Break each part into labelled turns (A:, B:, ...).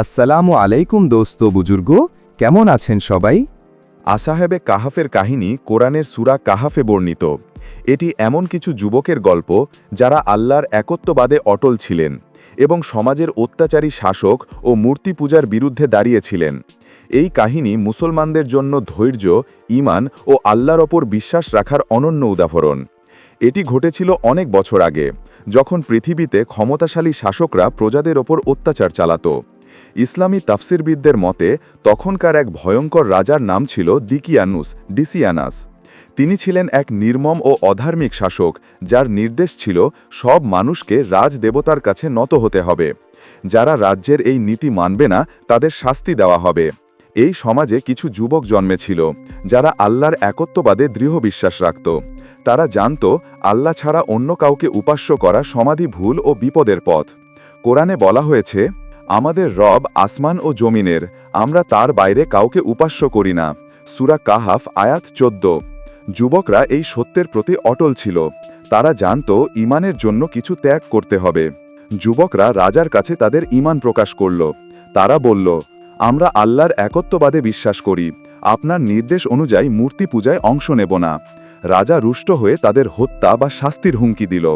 A: আসসালামু আলাইকুম দোস্ত বুজুর্গ, কেমন আছেন সবাই?
B: আসাহেবে কাহাফের কাহিনী কোরআনের সুরা কাহাফে বর্ণিত। এটি এমন কিছু যুবকের গল্প যারা আল্লাহর একত্ববাদে অটল ছিলেন এবং সমাজের অত্যাচারী শাসক ও মূর্তি পূজার বিরুদ্ধে দাঁড়িয়েছিলেন। এই কাহিনী মুসলমানদের জন্য ধৈর্য, ঈমান ও আল্লাহর ওপর বিশ্বাস রাখার অনন্য উদাহরণ। এটি ঘটেছিল অনেক বছর আগে, যখন পৃথিবীতে ক্ষমতাশালী শাসকরা প্রজাদের ওপর অত্যাচার চালাত। ইসলামী তাফসিরবিদদের মতে, তখনকার এক ভয়ঙ্কর রাজার নাম ছিল দিকিয়ানুস, ডিসিয়ানাস। তিনি ছিলেন এক নির্মম ও অধার্মিক শাসক, যার নির্দেশ ছিল সব মানুষকে রাজদেবতার কাছে নত হতে হবে। যারা রাজ্যের এই নীতি মানবে না, তাদের শাস্তি দেওয়া হবে। এই সমাজে কিছু যুবক জন্মেছিল, যারা আল্লাহর একত্ববাদে দৃঢ় বিশ্বাস রাখত। তারা জানত, আল্লাহ ছাড়া অন্য কাউকে উপাস্য করা সমাধি ভুল ও বিপদের পথ। কোরআনে বলা হয়েছে আমাদের রব আসমান ও জমিনের, আমরা তার বাইরে কাউকে উপাস্য করি না। সুরা কাহাফ, আয়াত চোদ্দ। যুবকরা এই সত্যের প্রতি অটল ছিল। তারা জানত ইমানের জন্য কিছু ত্যাগ করতে হবে। যুবকরা রাজার কাছে তাদের ইমান প্রকাশ করল। তারা বলল, আমরা আল্লাহর একত্ববাদে বিশ্বাস করি। আপনার নির্দেশ অনুযায়ী মূর্তি পূজায় অংশ নেব না। রাজা রুষ্ট হয়ে তাদের হত্যা বা শাস্তির হুমকি দিল।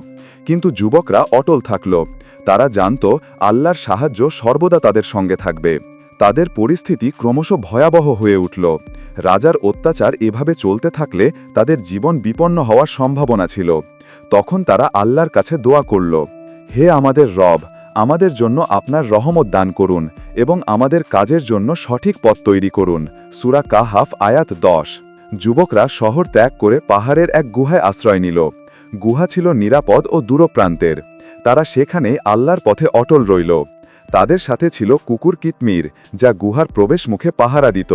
B: কিন্তু যুবকরা অটল থাকল। তারা জানত আল্লাহর সাহায্য সর্বদা তাদের সঙ্গে থাকবে। তাদের পরিস্থিতি ক্রমশ ভয়াবহ হয়ে উঠল। রাজার অত্যাচার এভাবে চলতে থাকলে তাদের জীবন বিপন্ন হওয়ার সম্ভাবনা ছিল। তখন তারা আল্লাহর কাছে দোয়া করল, হে আমাদের রব, আমাদের জন্য আপনার রহমত দান করুন এবং আমাদের কাজের জন্য সঠিক পথ তৈরি করুন। সুরা কাহাফ আয়াত দশ। যুবকরা শহর ত্যাগ করে পাহাড়ের এক গুহায় আশ্রয় নিল। গুহা ছিল নিরাপদ ও দূরপ্রান্তের। তারা সেখানে আল্লাহর পথে অটল রইল। তাদের সাথে ছিল কুকুর কিতমির, যা গুহার প্রবেশ মুখে পাহারা দিত।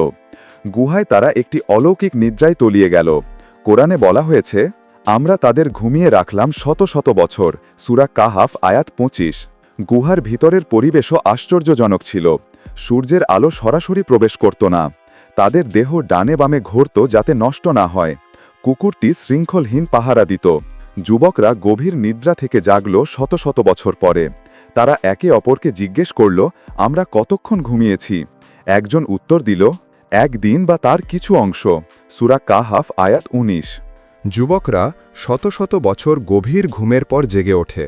B: গুহায় তারা একটি অলৌকিক নিদ্রায় তলিয়ে গেল। কোরআনে বলা হয়েছে, আমরা তাদের ঘুমিয়ে রাখলাম শত শত বছর। সুরা কাহাফ, আয়াত পঁচিশ। গুহার ভিতরের পরিবেশও আশ্চর্যজনক ছিল। সূর্যের আলো সরাসরি প্রবেশ করত না। তাদের দেহ ডানে বামে ঘুরত যাতে নষ্ট না হয়। কুকুরটি শৃঙ্খলহীন পাহারা দিত। যুবকরা গভীর নিদ্রা থেকে জাগল শত শত বছর পরে। তারা একে অপরকে জিজ্ঞেস করল, আমরা কতক্ষণ ঘুমিয়েছি? একজন উত্তর দিল একদিন বা তার কিছু অংশ। সুরা কাহাফ, আয়াত উনিশ।
A: যুবকরা শত শত বছর গভীর ঘুমের পর জেগে ওঠে।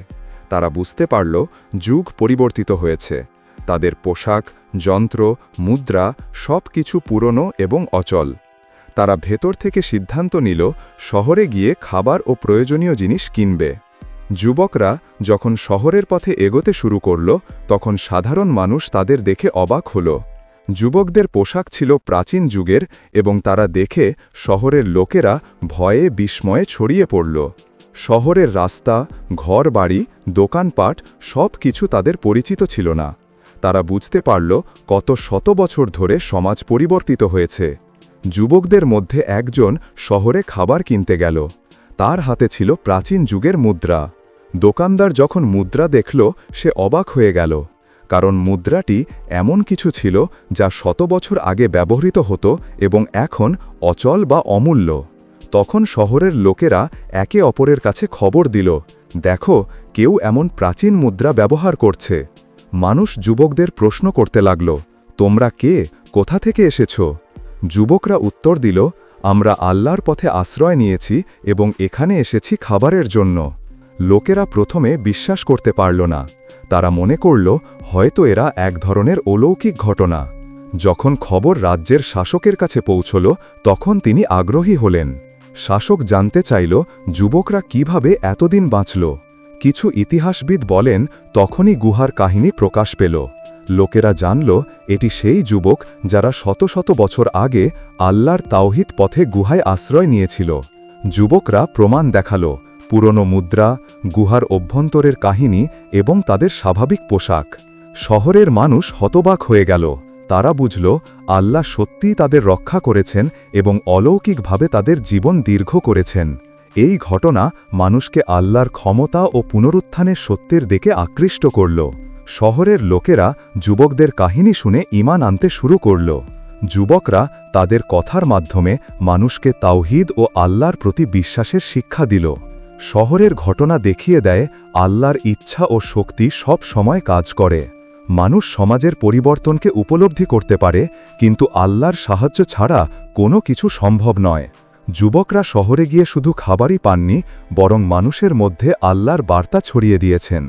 A: তারা বুঝতে পারল, যুগ পরিবর্তিত হয়েছে। তাদের পোশাক, যন্ত্র, মুদ্রা সব কিছু পুরনো এবং অচল। তারা ভেতর থেকে সিদ্ধান্ত নিল, শহরে গিয়ে খাবার ও প্রয়োজনীয় জিনিস কিনবে। যুবকরা যখন শহরের পথে এগোতে শুরু করল, তখন সাধারণ মানুষ তাদের দেখে অবাক হল। যুবকদের পোশাক ছিল প্রাচীন যুগের এবং তারা দেখে শহরের লোকেরা ভয়ে, বিস্ময়ে ছড়িয়ে পড়ল। শহরের রাস্তা ঘর বাড়ি দোকানপাট সব কিছু তাদের পরিচিত ছিল না। তারা বুঝতে পারল কত শত বছর ধরে সমাজ পরিবর্তিত হয়েছে। যুবকদের মধ্যে একজন শহরে খাবার কিনতে গেল। তার হাতে ছিল প্রাচীন যুগের মুদ্রা। দোকানদার যখন মুদ্রা দেখল, সে অবাক হয়ে গেল। কারণ মুদ্রাটি এমন কিছু ছিল যা শত বছর আগে ব্যবহৃত হতো এবং এখন অচল বা অমূল্য। তখন শহরের লোকেরা একে অপরের কাছে খবর দিল, দেখো, কেউ এমন প্রাচীন মুদ্রা ব্যবহার করছে। মানুষ যুবকদের প্রশ্ন করতে লাগল, তোমরা কে? কোথা থেকে এসেছ? যুবকরা উত্তর দিল, আমরা আল্লাহর পথে আশ্রয় নিয়েছি এবং এখানে এসেছি খাবারের জন্য। লোকেরা প্রথমে বিশ্বাস করতে পারল না। তারা মনে করল, হয়তো এরা এক ধরনের অলৌকিক ঘটনা। যখন খবর রাজ্যের শাসকের কাছে পৌঁছল, তখন তিনি আগ্রহী হলেন। শাসক জানতে চাইল, যুবকরা কীভাবে এতদিন বাঁচল? কিছু ইতিহাসবিদ বলেন, তখনই গুহার কাহিনী প্রকাশ পেল। লোকেরা জানল, এটি সেই যুবক যারা শত শত বছর আগে আল্লাহর তাওহিদ পথে গুহায় আশ্রয় নিয়েছিল। যুবকরা প্রমাণ দেখাল, পুরনো মুদ্রা, গুহার অভ্যন্তরের কাহিনী এবং তাদের স্বাভাবিক পোশাক। শহরের মানুষ হতবাক হয়ে গেল। তারা বুঝল, আল্লাহ সত্যিই তাদের রক্ষা করেছেন এবং অলৌকিকভাবে তাদের জীবন দীর্ঘ করেছেন। এই ঘটনা মানুষকে আল্লাহর ক্ষমতা ও পুনরুত্থানের সত্যের দিকে আকৃষ্ট করল। শহরের লোকেরা যুবকদের কাহিনী শুনে ইমান আনতে শুরু করল। যুবকরা তাদের কথার মাধ্যমে মানুষকে তাওহিদ ও আল্লাহর প্রতি বিশ্বাসের শিক্ষা দিল। শহরের ঘটনা দেখিয়ে দেয়, আল্লাহর ইচ্ছা ও শক্তি সব সময় কাজ করে। মানুষ সমাজের পরিবর্তনকে উপলব্ধি করতে পারে, কিন্তু আল্লাহর সাহায্য ছাড়া কোনো কিছু সম্ভব নয়। যুবকরা শহরে গিয়ে শুধু খাবারই পাননি, বরং মানুষের মধ্যে আল্লাহর বার্তা ছড়িয়ে দিয়েছেন।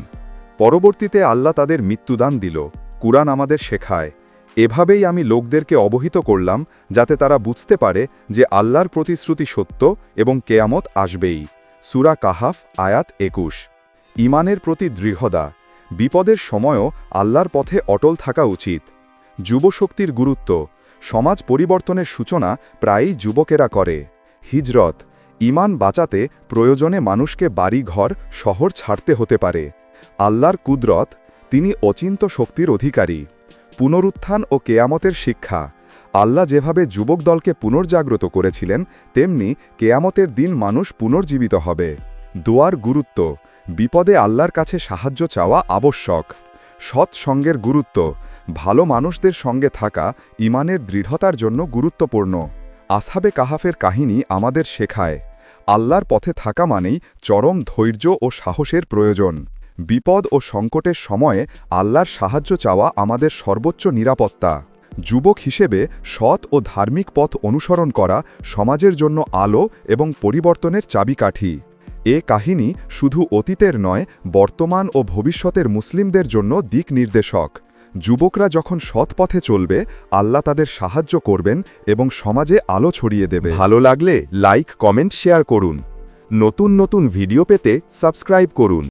A: পরবর্তীতে আল্লাহ তাদের মৃত্যুদান দিল। কুরআন আমাদের শেখায়, এভাবেই আমি লোকদেরকে অবহিত করলাম, যাতে তারা বুঝতে পারে যে আল্লাহর প্রতিশ্রুতি সত্য এবং কেয়ামত আসবেই। সুরা কাহাফ, আয়াত একুশ। ইমানের প্রতি দৃঢ়তা। বিপদের সময়ও আল্লাহর পথে অটল থাকা উচিত। যুবশক্তির গুরুত্ব। সমাজ পরিবর্তনের সূচনা প্রায়ই যুবকেরা করে। হিজরত ইমান বাঁচাতে প্রয়োজনে মানুষকে বাড়িঘর, শহর ছাড়তে হতে পারে। আল্লাহর কুদরত, তিনি অচিন্ত শক্তির অধিকারী। পুনরুত্থান ও কেয়ামতের শিক্ষা। আল্লাহ যেভাবে যুবক দলকে পুনর্জাগ্রত করেছিলেন, তেমনি কেয়ামতের দিন মানুষ পুনর্জীবিত হবে। দোয়ার গুরুত্ব। বিপদে আল্লাহর কাছে সাহায্য চাওয়া আবশ্যক। সৎসঙ্গের গুরুত্ব। ভালো মানুষদের সঙ্গে থাকা ইমানের দৃঢ়তার জন্য গুরুত্বপূর্ণ। আসহাবে কাহাফের কাহিনী আমাদের শেখায়। আল্লাহর পথে থাকা মানেই চরম ধৈর্য ও সাহসের প্রয়োজন। বিপদ ও সংকটের সময়ে আল্লাহর সাহায্য চাওয়া আমাদের সর্বোচ্চ নিরাপত্তা। যুবক হিসেবে সৎ ও ধার্মিক পথ অনুসরণ করা সমাজের জন্য আলো এবং পরিবর্তনের চাবিকাঠি। এ কাহিনী শুধু অতীতের নয়, বর্তমান ও ভবিষ্যতের মুসলিমদের জন্য দিক নির্দেশক। যুবকরা যখন সৎ পথে চলবে, আল্লাহ তাদের সাহায্য করবেন এবং সমাজে আলো ছড়িয়ে দেবে।
B: ভালো লাগলে লাইক, কমেন্ট, শেয়ার করুন। নতুন নতুন ভিডিও পেতে সাবস্ক্রাইব করুন।